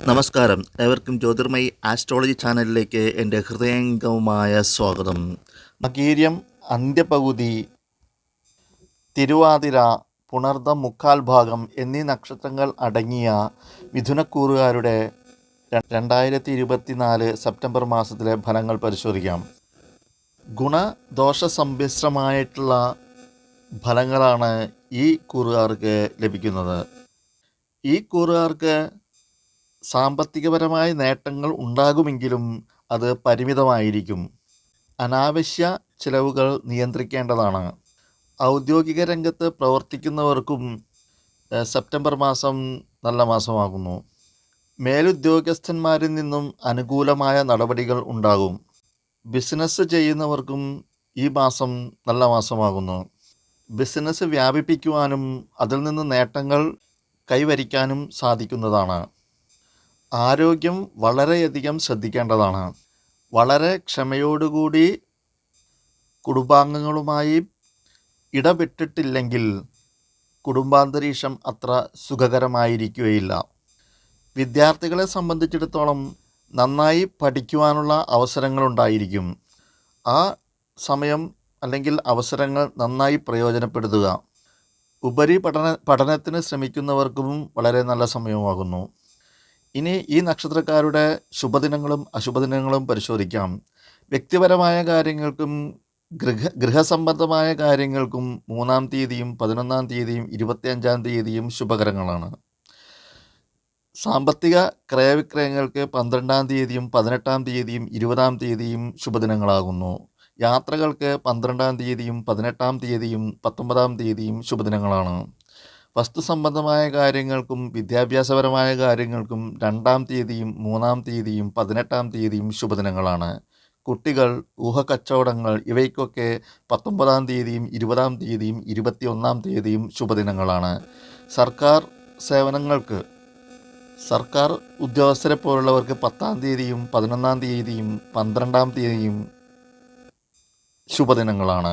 നമസ്കാരം. ഏവർക്കും ജ്യോതിർമയി ആസ്ട്രോളജി ചാനലിലേക്ക് എന്റെ ഹൃദയംഗവുമായ സ്വാഗതം. മകീര്യം അന്ത്യപകുതി തിരുവാതിര പുണർദം മുക്കാൽ ഭാഗം എന്നീ നക്ഷത്രങ്ങൾ അടങ്ങിയ മിഥുനക്കൂറുകാരുടെ രണ്ടായിരത്തി ഇരുപത്തിനാല് സെപ്റ്റംബർ മാസത്തിലെ ഫലങ്ങൾ പരിശോധിക്കാം. ഗുണദോഷ സമ്മിശ്രമായിട്ടുള്ള ഫലങ്ങളാണ് ഈ കൂറുകാർക്ക് ലഭിക്കുന്നത്. ഈ കൂറുകാർക്ക് സാമ്പത്തികപരമായ നേട്ടങ്ങൾ ഉണ്ടാകുമെങ്കിലും അത് പരിമിതമായിരിക്കും. അനാവശ്യ ചിലവുകൾ നിയന്ത്രിക്കേണ്ടതാണ്. ഔദ്യോഗിക രംഗത്ത് പ്രവർത്തിക്കുന്നവർക്കും സെപ്റ്റംബർ മാസം നല്ല മാസമാകുന്നു. മേലുദ്യോഗസ്ഥന്മാരിൽ നിന്നും അനുകൂലമായ നടപടികൾ ഉണ്ടാകും. ബിസിനസ് ചെയ്യുന്നവർക്കും ഈ മാസം നല്ല മാസമാകുന്നു. ബിസിനസ് വ്യാപിപ്പിക്കുവാനും അതിൽ നിന്ന് നേട്ടങ്ങൾ കൈവരിക്കാനും സാധിക്കുന്നതാണ്. ആരോഗ്യം വളരെയധികം ശ്രദ്ധിക്കേണ്ടതാണ്. വളരെ ക്ഷമയോടുകൂടി കുടുംബാംഗങ്ങളുമായി ഇടപെട്ടിട്ടില്ലെങ്കിൽ കുടുംബാന്തരീക്ഷം അത്ര സുഖകരമായിരിക്കുകയില്ല. വിദ്യാർത്ഥികളെ സംബന്ധിച്ചിടത്തോളം നന്നായി പഠിക്കുവാനുള്ള അവസരങ്ങളുണ്ടായിരിക്കും. ആ സമയം അല്ലെങ്കിൽ അവസരങ്ങൾ നന്നായി പ്രയോജനപ്പെടുത്തുക. ഉപരി പഠന പഠനത്തിന് ശ്രമിക്കുന്നവർക്കും വളരെ നല്ല സമയമാകുന്നു. ഇനി ഈ നക്ഷത്രക്കാരുടെ ശുഭദിനങ്ങളും അശുഭദിനങ്ങളും പരിശോധിക്കാം. വ്യക്തിപരമായ കാര്യങ്ങൾക്കും ഗൃഹ ഗൃഹസംബന്ധമായ കാര്യങ്ങൾക്കും മൂന്നാം തീയതിയും പതിനൊന്നാം തീയതിയും ഇരുപത്തിയഞ്ചാം തീയതിയും ശുഭകരങ്ങളാണ്. സാമ്പത്തിക ക്രയവിക്രയങ്ങൾക്ക് പന്ത്രണ്ടാം തീയതിയും പതിനെട്ടാം തീയതിയും ഇരുപതാം തീയതിയും ശുഭദിനങ്ങളാകുന്നു. യാത്രകൾക്ക് പന്ത്രണ്ടാം തീയതിയും പതിനെട്ടാം തീയതിയും പത്തൊമ്പതാം തീയതിയും ശുഭദിനങ്ങളാണ്. വസ്തു സംബന്ധമായ കാര്യങ്ങൾക്കും വിദ്യാഭ്യാസപരമായ കാര്യങ്ങൾക്കും രണ്ടാം തീയതിയും മൂന്നാം തീയതിയും പതിനെട്ടാം തീയതിയും ശുഭദിനങ്ങളാണ്. കുട്ടികൾ ഊഹക്കച്ചവടങ്ങൾ ഇവയ്ക്കൊക്കെ പത്തൊമ്പതാം തീയതിയും ഇരുപതാം തീയതിയും ഇരുപത്തിയൊന്നാം തീയതിയും ശുഭദിനങ്ങളാണ്. സർക്കാർ സേവനങ്ങൾക്ക് സർക്കാർ ഉദ്യോഗസ്ഥരെ പോലുള്ളവർക്ക് പത്താം തീയതിയും പതിനൊന്നാം തീയതിയും പന്ത്രണ്ടാം തീയതിയും ശുഭദിനങ്ങളാണ്.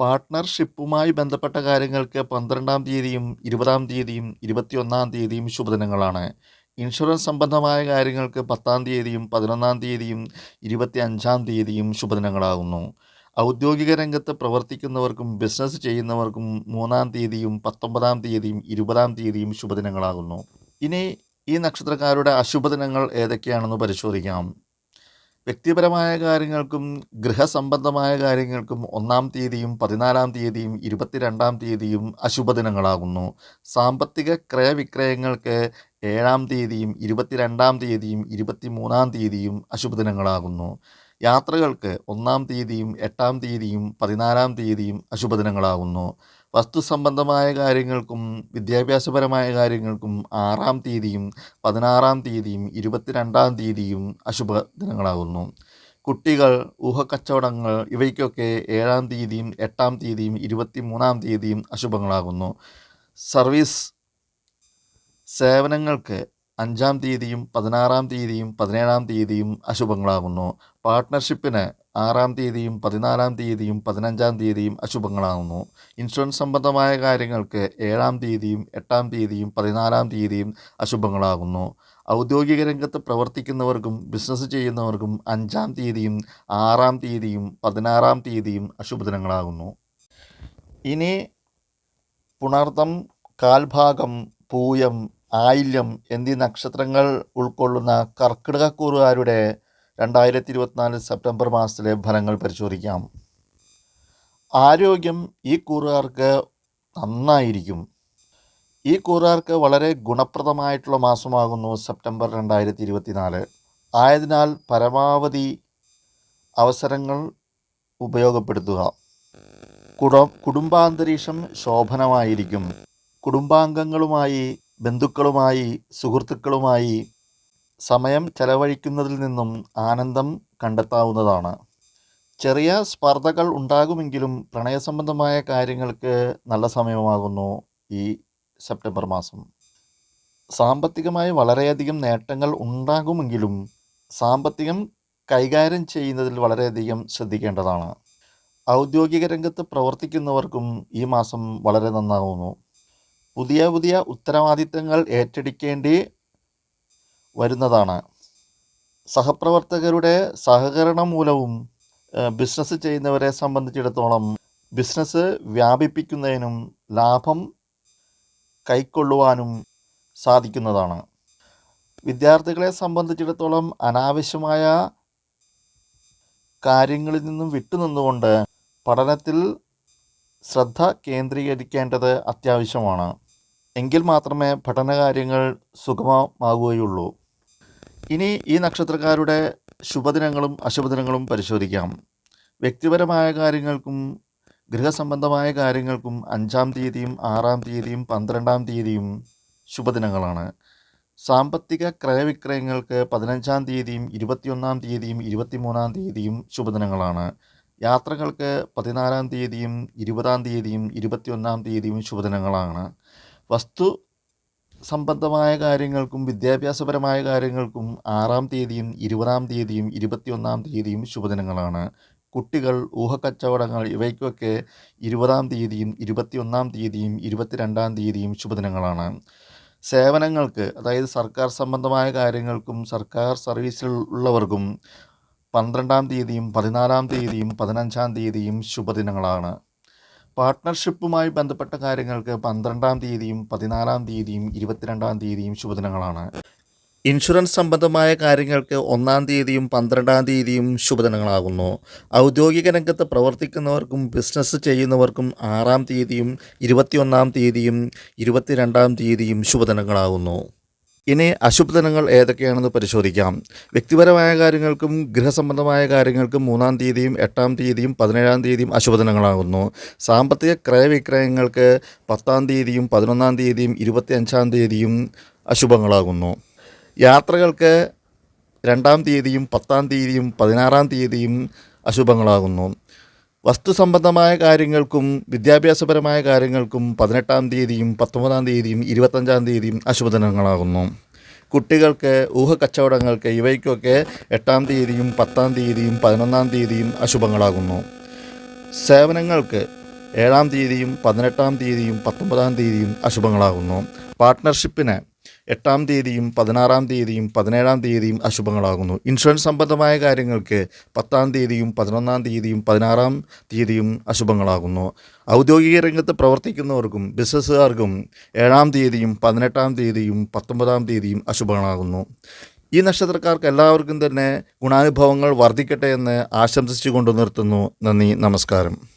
പാർട്ട്ണർഷിപ്പുമായി ബന്ധപ്പെട്ട കാര്യങ്ങൾക്ക് പന്ത്രണ്ടാം തീയതിയും ഇരുപതാം തീയതിയും ഇരുപത്തിയൊന്നാം തീയതിയും ശുഭദിനങ്ങളാണ്. ഇൻഷുറൻസ് സംബന്ധമായ കാര്യങ്ങൾക്ക് പത്താം തീയതിയും പതിനൊന്നാം തീയതിയും ഇരുപത്തി അഞ്ചാം തീയതിയും ശുഭദിനങ്ങളാകുന്നു. ഔദ്യോഗിക രംഗത്ത് പ്രവർത്തിക്കുന്നവർക്കും ബിസിനസ് ചെയ്യുന്നവർക്കും മൂന്നാം തീയതിയും പത്തൊമ്പതാം തീയതിയും ഇരുപതാം തീയതിയും ശുഭദിനങ്ങളാകുന്നു. ഇനി ഈ നക്ഷത്രക്കാരുടെ അശുഭദിനങ്ങൾ ഏതൊക്കെയാണെന്ന് പരിശോധിക്കാം. വ്യക്തിപരമായ കാര്യങ്ങൾക്കും ഗൃഹസംബന്ധമായ കാര്യങ്ങൾക്കും ഒന്നാം തീയതിയും പതിനാലാം തീയതിയും ഇരുപത്തിരണ്ടാം തീയതിയും അശുഭദിനങ്ങളാകുന്നു. സാമ്പത്തിക ക്രയവിക്രയങ്ങൾക്ക് ഏഴാം തീയതിയും ഇരുപത്തിരണ്ടാം തീയതിയും ഇരുപത്തിമൂന്നാം തീയതിയും അശുഭദിനങ്ങളാകുന്നു. യാത്രകൾക്ക് ഒന്നാം തീയതിയും എട്ടാം തീയതിയും പതിനാലാം തീയതിയും അശുഭദിനങ്ങളാകുന്നു. വസ്തു സംബന്ധമായ കാര്യങ്ങൾക്കും വിദ്യാഭ്യാസപരമായ കാര്യങ്ങൾക്കും ആറാം തീയതിയും പതിനാറാം തീയതിയും ഇരുപത്തിരണ്ടാം തീയതിയും അശുഭ ദിനങ്ങളാകുന്നു കുട്ടികൾ ഊഹക്കച്ചവടങ്ങൾ ഇവയ്ക്കൊക്കെ ഏഴാം തീയതിയും എട്ടാം തീയതിയും ഇരുപത്തി മൂന്നാം തീയതിയും അശുഭങ്ങളാകുന്നു. സർവീസ് സേവനങ്ങൾക്ക് അഞ്ചാം തീയതിയും പതിനാറാം തീയതിയും പതിനേഴാം തീയതിയും അശുഭങ്ങളാകുന്നു. പാർട്ട്ണർഷിപ്പിന് ആറാം തീയതിയും പതിനാലാം തീയതിയും പതിനഞ്ചാം തീയതിയും അശുഭങ്ങളാകുന്നു ഇൻഷുറൻസ് സംബന്ധമായ കാര്യങ്ങൾക്ക് ഏഴാം തീയതിയും എട്ടാം തീയതിയും പതിനാലാം തീയതിയും അശുഭങ്ങളാകുന്നു. ഔദ്യോഗിക രംഗത്ത് പ്രവർത്തിക്കുന്നവർക്കും ബിസിനസ് ചെയ്യുന്നവർക്കും അഞ്ചാം തീയതിയും ആറാം തീയതിയും പതിനാറാം തീയതിയും അശുഭദിനങ്ങളാകുന്നു. ഇനി പുണർത്തം കാൽഭാഗം പൂയം ആയില്യം എന്നീ നക്ഷത്രങ്ങൾ ഉൾക്കൊള്ളുന്ന കർക്കിടകക്കൂറുകാരുടെ രണ്ടായിരത്തി ഇരുപത്തിനാല് സെപ്റ്റംബർ മാസത്തിലെ ഫലങ്ങൾ പരിശോധിക്കാം. ആരോഗ്യം ഈ കൂറുകാർക്ക് നന്നായിരിക്കും. ഈ കൂറുകാർക്ക് വളരെ ഗുണപ്രദമായിട്ടുള്ള മാസമാകുന്നു സെപ്റ്റംബർ രണ്ടായിരത്തി ഇരുപത്തിനാല് ആയതിനാൽ പരമാവധി അവസരങ്ങൾ ഉപയോഗപ്പെടുത്തുക. കുട കുടുംബാന്തരീക്ഷം ശോഭനമായിരിക്കും. കുടുംബാംഗങ്ങളുമായി ബന്ധുക്കളുമായി സുഹൃത്തുക്കളുമായി സമയം ചെലവഴിക്കുന്നതിൽ നിന്നും ആനന്ദം കണ്ടെത്താവുന്നതാണ്. ചെറിയ സ്പർദ്ധകൾ ഉണ്ടാകുമെങ്കിലും പ്രണയസംബന്ധമായ കാര്യങ്ങൾക്ക് നല്ല സമയമാകുന്നു ഈ സെപ്റ്റംബർ മാസം. സാമ്പത്തികമായി വളരെയധികം നേട്ടങ്ങൾ ഉണ്ടാകുമെങ്കിലും സാമ്പത്തികം കൈകാര്യം ചെയ്യുന്നതിൽ വളരെയധികം ശ്രദ്ധിക്കേണ്ടതാണ്. ഔദ്യോഗിക രംഗത്ത് പ്രവർത്തിക്കുന്നവർക്കും ഈ മാസം വളരെ നന്നാകുന്നു പുതിയ പുതിയ ഉത്തരവാദിത്തങ്ങൾ ഏറ്റെടുക്കേണ്ടി വരുന്നതാണ്. സഹപ്രവർത്തകരുടെ സഹകരണം മൂലവും ബിസിനസ് ചെയ്യുന്നവരെ സംബന്ധിച്ചിടത്തോളം ബിസിനസ് വ്യാപിപ്പിക്കുന്നതിനും ലാഭം കൈക്കൊള്ളുവാനും സാധിക്കുന്നതാണ്. വിദ്യാർത്ഥികളെ സംബന്ധിച്ചിടത്തോളം അനാവശ്യമായ കാര്യങ്ങളിൽ നിന്നും വിട്ടുനിന്നുകൊണ്ട് പഠനത്തിൽ ശ്രദ്ധ കേന്ദ്രീകരിക്കേണ്ടത് അത്യാവശ്യമാണ്. എങ്കിൽ മാത്രമേ പഠനകാര്യങ്ങൾ സുഗമമാകുകയുള്ളൂ ഇനി ഈ നക്ഷത്രക്കാരുടെ ശുഭദിനങ്ങളും അശുഭദിനങ്ങളും പരിശോധിക്കാം. വ്യക്തിപരമായ കാര്യങ്ങൾക്കും ഗൃഹസംബന്ധമായ കാര്യങ്ങൾക്കും അഞ്ചാം തീയതിയും ആറാം തീയതിയും പന്ത്രണ്ടാം തീയതിയും ശുഭദിനങ്ങളാണ്. സാമ്പത്തിക ക്രയവിക്രയങ്ങൾക്ക് പതിനഞ്ചാം തീയതിയും ഇരുപത്തിയൊന്നാം തീയതിയും ഇരുപത്തിമൂന്നാം തീയതിയും ശുഭദിനങ്ങളാണ്. യാത്രകൾക്ക് പതിനാലാം തീയതിയും ഇരുപതാം തീയതിയും ഇരുപത്തിയൊന്നാം തീയതിയും ശുഭദിനങ്ങളാണ്. വസ്തു സംബന്ധമായ കാര്യങ്ങൾക്കും വിദ്യാഭ്യാസപരമായ കാര്യങ്ങൾക്കും ആറാം തീയതിയും ഇരുപതാം തീയതിയും ഇരുപത്തിയൊന്നാം തീയതിയും ശുഭദിനങ്ങളാണ്. കുട്ടികൾ ഊഹക്കച്ചവടങ്ങൾ ഇവയ്ക്കൊക്കെ ഇരുപതാം തീയതിയും ഇരുപത്തിയൊന്നാം തീയതിയും ഇരുപത്തിരണ്ടാം തീയതിയും ശുഭദിനങ്ങളാണ്. സേവനങ്ങൾക്ക് അതായത് സർക്കാർ സംബന്ധമായ കാര്യങ്ങൾക്കും സർക്കാർ സർവീസിൽ ഉള്ളവർക്കും പന്ത്രണ്ടാം തീയതിയും പതിനാലാം തീയതിയും പതിനഞ്ചാം തീയതിയും ശുഭദിനങ്ങളാണ്. പാർട്ട്ണർഷിപ്പുമായി ബന്ധപ്പെട്ട കാര്യങ്ങൾക്ക് പന്ത്രണ്ടാം തീയതിയും പതിനാലാം തീയതിയും ഇരുപത്തിരണ്ടാം തീയതിയും ശുഭദിനങ്ങളാണ്. ഇൻഷുറൻസ് സംബന്ധമായ കാര്യങ്ങൾക്ക് ഒന്നാം തീയതിയും പന്ത്രണ്ടാം തീയതിയും ശുഭദിനങ്ങളാകുന്നു. ഔദ്യോഗിക രംഗത്ത് പ്രവർത്തിക്കുന്നവർക്കും ബിസിനസ് ചെയ്യുന്നവർക്കും ആറാം തീയതിയും ഇരുപത്തിയൊന്നാം തീയതിയും ഇരുപത്തിരണ്ടാം തീയതിയും ശുഭദിനങ്ങളാകുന്നു. ഇനി അശുഭദിനങ്ങൾ ഏതൊക്കെയാണെന്ന് പരിശോധിക്കാം. വ്യക്തിപരമായ കാര്യങ്ങൾക്കും ഗൃഹസംബന്ധമായ കാര്യങ്ങൾക്കും മൂന്നാം തീയതിയും എട്ടാം തീയതിയും പതിനേഴാം തീയതിയും അശുഭദിനങ്ങളാകുന്നു. സാമ്പത്തിക ക്രയവിക്രയങ്ങൾക്ക് പത്താം തീയതിയും പതിനൊന്നാം തീയതിയും ഇരുപത്തി അഞ്ചാം തീയതിയും അശുഭങ്ങളാകുന്നു. യാത്രകൾക്ക് രണ്ടാം തീയതിയും പത്താം തീയതിയും പതിനാറാം തീയതിയും അശുഭങ്ങളാകുന്നു. വസ്തു സംബന്ധമായ കാര്യങ്ങൾക്കും വിദ്യാഭ്യാസപരമായ കാര്യങ്ങൾക്കും പതിനെട്ടാം തീയതിയും പത്തൊമ്പതാം തീയതിയും ഇരുപത്തഞ്ചാം തീയതിയും അശുഭദിനങ്ങളാകുന്നു കുട്ടികൾക്ക് ഊഹ കച്ചവടങ്ങൾക്ക് ഇവയ്ക്കൊക്കെ എട്ടാം തീയതിയും പത്താം തീയതിയും പതിനൊന്നാം തീയതിയും അശുഭങ്ങളാകുന്നു. സേവനങ്ങൾക്ക് ഏഴാം തീയതിയും പതിനെട്ടാം തീയതിയും പത്തൊമ്പതാം തീയതിയും അശുഭങ്ങളാകുന്നു. പാർട്ട്ണർഷിപ്പിന് എട്ടാം തീയതിയും പതിനാറാം തീയതിയും പതിനേഴാം തീയതിയും അശുഭങ്ങളാകുന്നു. ഇൻഷുറൻസ് സംബന്ധമായ കാര്യങ്ങൾക്ക് പത്താം തീയതിയും പതിനൊന്നാം തീയതിയും പതിനാറാം തീയതിയും അശുഭങ്ങളാകുന്നു. ഔദ്യോഗിക രംഗത്ത് പ്രവർത്തിക്കുന്നവർക്കും ബിസിനസ്സുകാർക്കും ഏഴാം തീയതിയും പതിനെട്ടാം തീയതിയും പത്തൊമ്പതാം തീയതിയും അശുഭങ്ങളാകുന്നു. ഈ നക്ഷത്രക്കാർക്ക് എല്ലാവർക്കും തന്നെ ഗുണാനുഭവങ്ങൾ വർദ്ധിക്കട്ടെ എന്ന് ആശംസിച്ചുകൊണ്ട് നിർത്തുന്നു. നന്ദി നമസ്കാരം.